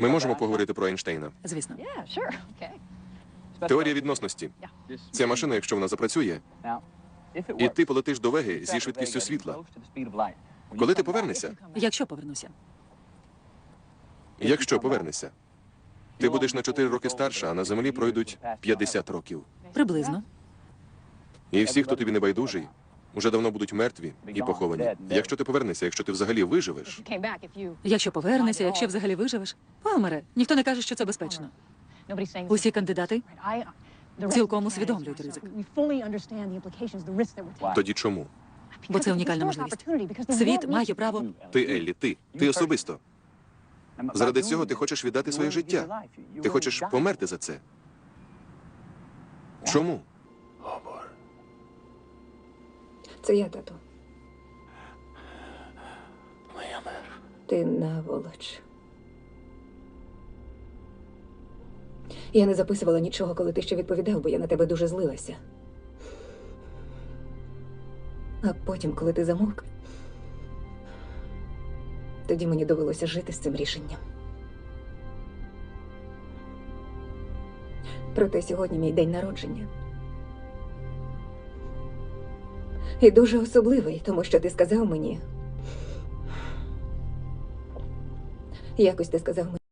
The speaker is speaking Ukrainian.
Ми можемо поговорити про Ейнштейна. Звісно. Теорія відносності. Ця машина, якщо вона запрацює, і ти полетиш до Веги зі швидкістю світла. Коли ти повернешся? Якщо повернуся. Якщо повернешся, ти будеш на 4 роки старша, а на землі пройдуть 50 років. Приблизно. І всі, хто тобі не байдужий, уже давно будуть мертві і поховані. Якщо ти повернешся, якщо ти взагалі виживеш. Якщо повернешся, якщо взагалі виживеш. Помере. Ніхто не каже, що це безпечно. Усі кандидати Цілком усвідомлюють ризик. Тоді чому? Бо це унікальна можливість. Світ має право. Ти, Еллі, ти, ти особисто. Заради цього ти хочеш віддати своє життя. Ти хочеш померти за це. Чому? Це я, тату. Ти наволоч. Я не записувала нічого, коли ти ще відповідав, бо я на тебе дуже злилася. А потім, коли ти замовк, тоді мені довелося жити з цим рішенням. Проте сьогодні мій день народження. І дуже особливий, тому що ти сказав мені. Якось ти сказав мені.